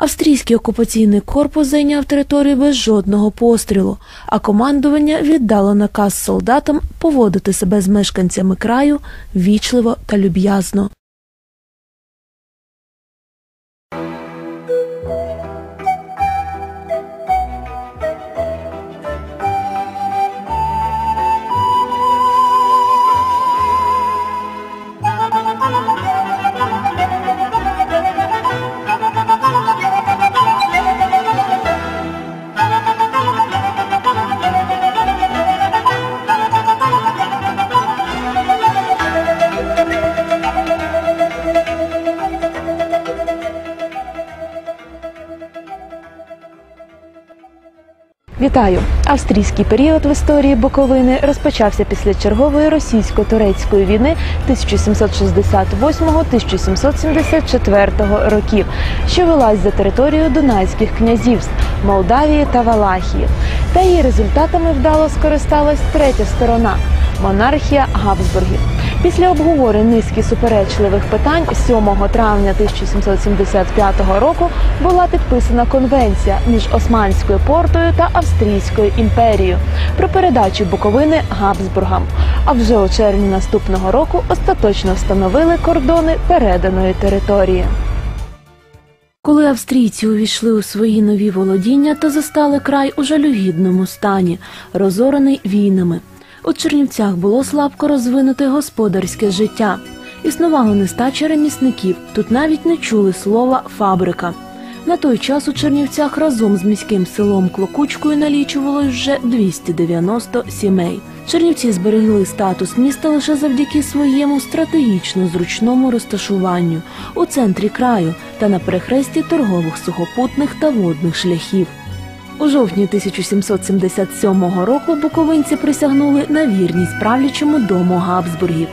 Австрійський окупаційний корпус зайняв територію без жодного пострілу, а командування віддало наказ солдатам поводити себе з мешканцями краю вічливо та люб'язно. Вітаю! Австрійський період в історії Буковини розпочався після чергової російсько-турецької війни 1768-1774 років, що велась за територію Дунайських князівств Молдавії та Валахії. Та її результатами вдало скористалась третя сторона монархія Габсбургів. Після обговорень низки суперечливих питань 7 травня 1775 року була підписана конвенція між Османською портою та Австрійською імперією про передачу Буковини Габсбургам. А вже у червні наступного року остаточно встановили кордони переданої території. Коли австрійці увійшли у свої нові володіння, то застали край у жалюгідному стані, розорений війнами. У Чернівцях було слабко розвинуте господарське життя. Існувала нестача ремісників. Тут навіть не чули слова фабрика. На той час у Чернівцях разом з міським селом Клокучкою налічувалось вже 290 сімей. Чернівці зберегли статус міста лише завдяки своєму стратегічно зручному розташуванню у центрі краю та на перехресті торгових сухопутних та водних шляхів. У жовтні 1777 року буковинці присягнули на вірність правлячому дому Габсбургів.